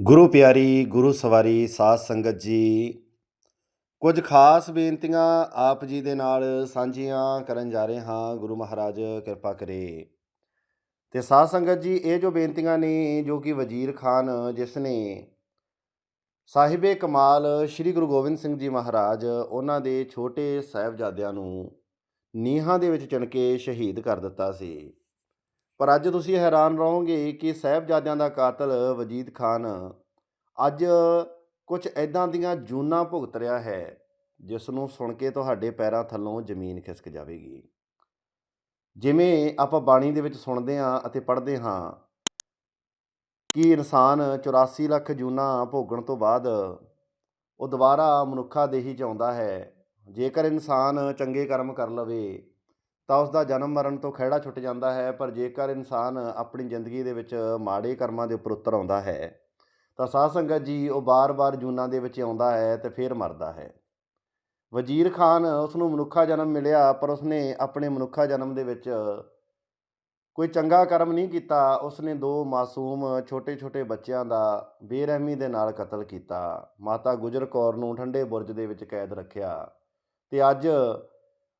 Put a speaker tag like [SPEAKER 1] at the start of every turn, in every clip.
[SPEAKER 1] ਗੁਰੂ ਪਿਆਰੀ, ਗੁਰੂ ਸਵਾਰੀ, ਸਾਧ ਸੰਗਤ ਜੀ, ਕੁਝ ਖਾਸ ਬੇਨਤੀਆਂ ਆਪ ਜੀ ਦੇ ਨਾਲ ਸਾਂਝੀਆਂ ਕਰਨ ਜਾ ਰਹੇ ਹਾਂ। ਗੁਰੂ ਮਹਾਰਾਜ, ਕਿਰਪਾ ਕਰੇ। ਤੇ ਸਾਧ ਸੰਗਤ ਜੀ, ਇਹ ਜੋ ਬੇਨਤੀਆਂ ਨੇ, ਜੋ ਕਿ ਵਜ਼ੀਰ ਖਾਨ, ਜਿਸ ਨੇ ਸਾਹਿਬੇ ਕਮਾਲ, ਸ੍ਰੀ ਗੁਰੂ ਗੋਬਿੰਦ ਸਿੰਘ ਜੀ ਮਹਾਰਾਜ, ਉਹਨਾਂ ਦੇ ਛੋਟੇ ਸਾਹਿਬਜ਼ਾਦਿਆਂ ਨੂੰ ਨੀਹਾਂ ਦੇ ਵਿੱਚ ਚਿਣ ਕੇ ਸ਼ਹੀਦ ਕਰ ਦਿੱਤਾ ਸੀ। ਪਰ ਅੱਜ ਤੁਸੀਂ ਹੈਰਾਨ ਰਹੋਗੇ ਕਿ ਸਾਹਿਬਜ਼ਾਦਿਆਂ ਦਾ ਕਾਤਲ ਵਜੀਦ ਖਾਨ, ਅੱਜ ਕੁਝ ਐਦਾਂ ਦੀਆਂ ਜੂਨਾਂ ਭੁਗਤ ਰਿਹਾ ਹੈ ਜਿਸ ਨੂੰ ਸੁਣ ਕੇ ਤੁਹਾਡੇ ਪੈਰਾਂ ਥੱਲੋਂ ਜ਼ਮੀਨ ਖਿਸਕ ਜਾਵੇਗੀ। ਜਿਵੇਂ ਆਪਾਂ ਬਾਣੀ ਦੇ ਵਿੱਚ ਸੁਣਦੇ ਹਾਂ ਅਤੇ ਪੜ੍ਹਦੇ ਹਾਂ ਕਿ ਇਨਸਾਨ 84 ਲੱਖ ਜੂਨਾਂ ਭੋਗਣ ਤੋਂ ਬਾਅਦ ਉਹ ਦੁਬਾਰਾ ਮਨੁੱਖਾ ਦੇਹੀ ਚ ਆਉਂਦਾ ਹੈ। ਜੇਕਰ ਇਨਸਾਨ ਚੰਗੇ ਕਰਮ ਕਰ ਲਵੇ ਤਾਂ ਉਸ ਦਾ ਜਨਮ ਮਰਨ ਤੋਂ ਖਹਿੜਾ ਛੁੱਟ ਜਾਂਦਾ ਹੈ, ਪਰ ਜੇਕਰ ਇਨਸਾਨ ਆਪਣੀ ਜ਼ਿੰਦਗੀ ਦੇ ਵਿੱਚ ਮਾੜੇ ਕਰਮਾਂ ਦੇ ਉੱਪਰ ਉਤਰ ਆਉਂਦਾ ਹੈ, ਤਾਂ ਸਾਧ ਸੰਗਤ ਜੀ ਉਹ ਬਾਰ-ਬਾਰ ਜੂਨਾਂ ਦੇ ਵਿੱਚ ਆਉਂਦਾ ਹੈ ਤੇ ਫਿਰ ਮਰਦਾ ਹੈ। ਵਜ਼ੀਰ ਖਾਨ ਉਸ ਨੂੰ ਮਨੁੱਖਾ ਜਨਮ ਮਿਲਿਆ, ਪਰ ਉਸਨੇ ਆਪਣੇ ਮਨੁੱਖਾ ਜਨਮ ਦੇ ਵਿੱਚ ਕੋਈ ਚੰਗਾ ਕਰਮ ਨਹੀਂ ਕੀਤਾ। ਉਸਨੇ ਦੋ ਮਾਸੂਮ ਛੋਟੇ-ਛੋਟੇ ਬੱਚਿਆਂ ਦਾ ਬੇਰਹਿਮੀ ਦੇ ਨਾਲ ਕਤਲ ਕੀਤਾ। ਮਾਤਾ ਗੁਜਰ ਕੌਰ ਨੂੰ ਠੰਡੇ ਬੁਰਜ ਦੇ ਵਿੱਚ ਕੈਦ ਰੱਖਿਆ ਤੇ ਅੱਜ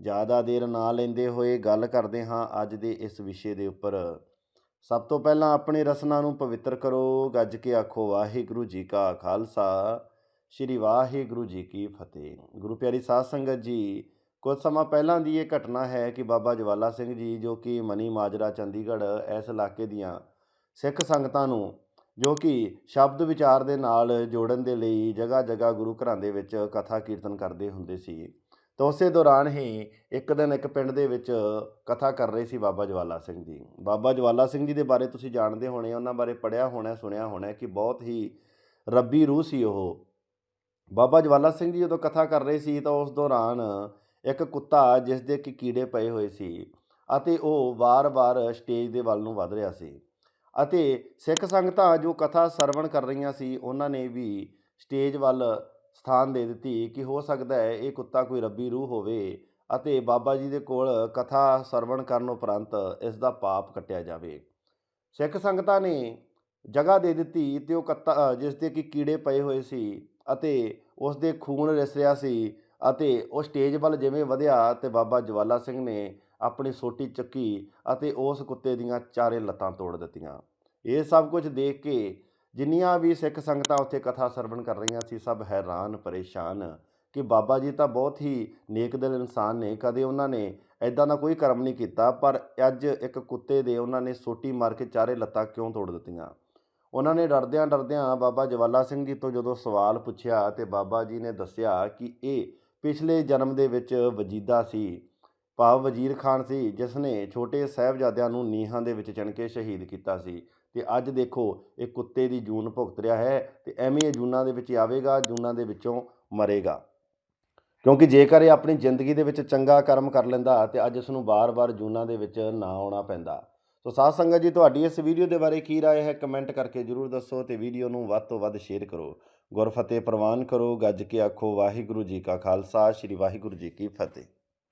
[SPEAKER 1] ਜ਼ਿਆਦਾ ਦੇਰ ਨਾ ਲੈਂਦੇ ਹੋਏ ਗੱਲ ਕਰਦੇ ਹਾਂ ਅੱਜ ਦੇ ਇਸ ਵਿਸ਼ੇ ਦੇ ਉੱਪਰ। ਸਭ ਤੋਂ ਪਹਿਲਾਂ ਆਪਣੀ ਰਸਨਾ ਨੂੰ ਪਵਿੱਤਰ ਕਰੋ, ਗੱਜ ਕੇ ਆਖੋ, ਵਾਹਿਗੁਰੂ ਜੀ ਕਾ ਖਾਲਸਾ, ਸ੍ਰੀ ਵਾਹਿਗੁਰੂ ਜੀ ਕੀ ਫਤਿਹ। ਗੁਰੂ ਪਿਆਰੀ ਸਾਧ ਸੰਗਤ ਜੀ, ਕੁਝ ਸਮਾਂ ਪਹਿਲਾਂ ਦੀ ਇਹ ਘਟਨਾ ਹੈ ਕਿ ਬਾਬਾ ਜਵਾਲਾ ਸਿੰਘ ਜੀ, ਜੋ ਕਿ ਮਨੀ ਮਾਜਰਾ, ਚੰਡੀਗੜ੍ਹ, ਇਸ ਇਲਾਕੇ ਦੀਆਂ ਸਿੱਖ ਸੰਗਤਾਂ ਨੂੰ, ਜੋ ਕਿ ਸ਼ਬਦ ਵਿਚਾਰ ਦੇ ਨਾਲ ਜੋੜਨ ਦੇ ਲਈ ਜਗ੍ਹਾ ਜਗ੍ਹਾ ਗੁਰੂ ਘਰਾਂ ਦੇ ਵਿੱਚ ਕਥਾ ਕੀਰਤਨ ਕਰਦੇ ਹੁੰਦੇ ਸੀ। ਤਾਂ ਉਸੇ ਦੌਰਾਨ ਹੀ ਇੱਕ ਦਿਨ ਇੱਕ ਪਿੰਡ ਦੇ ਵਿੱਚ ਕਥਾ ਕਰ ਰਹੇ ਸੀ ਬਾਬਾ ਜਵਾਲਾ ਸਿੰਘ ਜੀ। ਬਾਬਾ ਜਵਾਲਾ ਸਿੰਘ ਜੀ ਦੇ ਬਾਰੇ ਤੁਸੀਂ ਜਾਣਦੇ ਹੋਣੇ, ਉਹਨਾਂ ਬਾਰੇ ਪੜ੍ਹਿਆ ਹੋਣਾ, ਸੁਣਿਆ ਹੋਣਾ ਕਿ ਬਹੁਤ ਹੀ ਰੱਬੀ ਰੂਹ ਸੀ ਉਹ। ਬਾਬਾ ਜਵਾਲਾ ਸਿੰਘ ਜੀ ਜਦੋਂ ਕਥਾ ਕਰ ਰਹੇ ਸੀ ਤਾਂ ਉਸ ਦੌਰਾਨ ਇੱਕ ਕੁੱਤਾ ਜਿਸ ਦੇ ਕਿ ਕੀੜੇ ਪਏ ਹੋਏ ਸੀ ਅਤੇ ਉਹ ਵਾਰ-ਵਾਰ ਸਟੇਜ ਦੇ ਵੱਲ ਨੂੰ ਵਧ ਰਿਹਾ ਸੀ। ਅਤੇ ਸਿੱਖ ਸੰਗਤਾਂ ਜੋ ਕਥਾ ਸਰਵਣ ਕਰ ਰਹੀਆਂ ਸੀ, ਉਹਨਾਂ ਨੇ ਵੀ ਸਟੇਜ ਵੱਲ ਸਥਾਨ ਦੇ ਦਿੱਤੀ ਕਿ ਹੋ ਸਕਦਾ ਹੈ ਇਹ ਕੁੱਤਾ ਕੋਈ ਰੱਬੀ ਰੂਹ ਹੋਵੇ ਅਤੇ ਬਾਬਾ ਜੀ ਦੇ ਕੋਲ ਕਥਾ ਸਰਵਣ ਕਰਨ ਉਪਰੰਤ ਇਸ ਦਾ ਪਾਪ ਕੱਟਿਆ ਜਾਵੇ। ਸਿੱਖ ਸੰਗਤਾਂ ਨੇ ਜਗ੍ਹਾ ਦੇ ਦਿੱਤੀ ਤੇ ਉਹ ਕੱਤਾ ਜਿਸ ਦੇ ਕਿ ਕੀੜੇ ਪਏ ਹੋਏ ਸੀ ਅਤੇ ਉਸ ਦੇ ਖੂਨ ਰਿਸ ਰਿਹਾ ਸੀ ਅਤੇ ਉਹ ਸਟੇਜ ਵੱਲ ਜਿਵੇਂ ਵਧਿਆ ਤੇ ਬਾਬਾ ਜਵਾਲਾ ਸਿੰਘ ਨੇ ਆਪਣੀ ਸੋਟੀ ਚੱਕੀ ਅਤੇ ਉਸ ਕੁੱਤੇ ਦੀਆਂ ਚਾਰੇ ਲੱਤਾਂ ਤੋੜ ਦਿੱਤੀਆਂ। ਇਹ ਸਭ ਕੁਝ ਦੇਖ ਕੇ ਜਿੰਨੀਆਂ ਵੀ ਸਿੱਖ ਸੰਗਤਾਂ ਉੱਥੇ ਕਥਾ ਸਰਵਣ ਕਰ ਰਹੀਆਂ ਸੀ, ਸਭ ਹੈਰਾਨ, ਪਰੇਸ਼ਾਨ ਕਿ ਬਾਬਾ ਜੀ ਤਾਂ ਬਹੁਤ ਹੀ ਨੇਕ ਦਿਲ ਇਨਸਾਨ ਨੇ, ਕਦੇ ਉਹਨਾਂ ਨੇ ਐਦਾਂ ਦਾ ਕੋਈ ਕਰਮ ਨਹੀਂ ਕੀਤਾ, ਪਰ ਅੱਜ ਇੱਕ ਕੁੱਤੇ ਦੇ ਉਹਨਾਂ ਨੇ ਸੋਟੀ ਮਾਰ ਕੇ ਚਾਰੇ ਲੱਤਾਂ ਕਿਉਂ ਤੋੜ ਦਿੱਤੀਆਂ? ਉਹਨਾਂ ਨੇ ਡਰਦਿਆਂ ਡਰਦਿਆਂ ਬਾਬਾ ਜਵਾਲਾ ਸਿੰਘ ਜੀ ਤੋਂ ਜਦੋਂ ਸਵਾਲ ਪੁੱਛਿਆ ਤੇ ਬਾਬਾ ਜੀ ਨੇ ਦੱਸਿਆ ਕਿ ਇਹ ਪਿਛਲੇ ਜਨਮ ਦੇ ਵਿੱਚ ਵਜੀਦਾ ਸੀ, ਭਾਵ ਵਜ਼ੀਰ ਖਾਨ ਸੀ ਜਿਸ ਨੇ ਛੋਟੇ ਸਾਹਿਬਜ਼ਾਦਿਆਂ ਨੂੰ ਨੀਹਾਂ ਦੇ ਵਿੱਚ ਚਿਣ ਕੇ ਸ਼ਹੀਦ ਕੀਤਾ ਸੀ। ਤੇ ਅੱਜ ਦੇਖੋ ਇਹ ਕੁੱਤੇ ਦੀ ਜੂਨ ਭੁਗਤ ਰਿਹਾ ਹੈ ਤੇ ਐਵੇਂ ਇਹ ਜੂਨਾਂ ਦੇ ਵਿੱਚ ਆਵੇਗਾ ਜੂਨਾਂ ਦੇ ਵਿੱਚੋਂ ਮਰੇਗਾ ਕਿਉਂਕਿ ਜੇਕਰ ਇਹ ਆਪਣੀ ਜ਼ਿੰਦਗੀ ਦੇ ਵਿੱਚ ਚੰਗਾ ਕਰਮ ਕਰ ਲੈਂਦਾ ਤੇ ਅੱਜ ਇਸ ਨੂੰ ਬਾਰ-ਬਾਰ ਜੂਨਾਂ ਦੇ ਵਿੱਚ ਨਾ ਆਉਣਾ ਪੈਂਦਾ ਸੋ ਸਾਧ ਸੰਗਤ ਜੀ ਤੁਹਾਡੀ ਇਸ ਵੀਡੀਓ ਦੇ ਬਾਰੇ ਕੀ رائے ਹੈ ਕਮੈਂਟ ਕਰਕੇ ਜਰੂਰ ਦੱਸੋ ਤੇ ਵੀਡੀਓ ਨੂੰ ਵੱਧ ਤੋਂ ਵੱਧ ਸ਼ੇਅਰ ਕਰੋ ਗੁਰਫਤਿਹ ਪ੍ਰਵਾਨ ਕਰੋ ਗੱਜ ਕੇ ਆਖੋ ਵਾਹਿਗੁਰੂ ਜੀ ਕਾ ਖਾਲਸਾ ਸ੍ਰੀ ਵਾਹਿਗੁਰੂ ਜੀ ਕੀ ਫਤਿਹ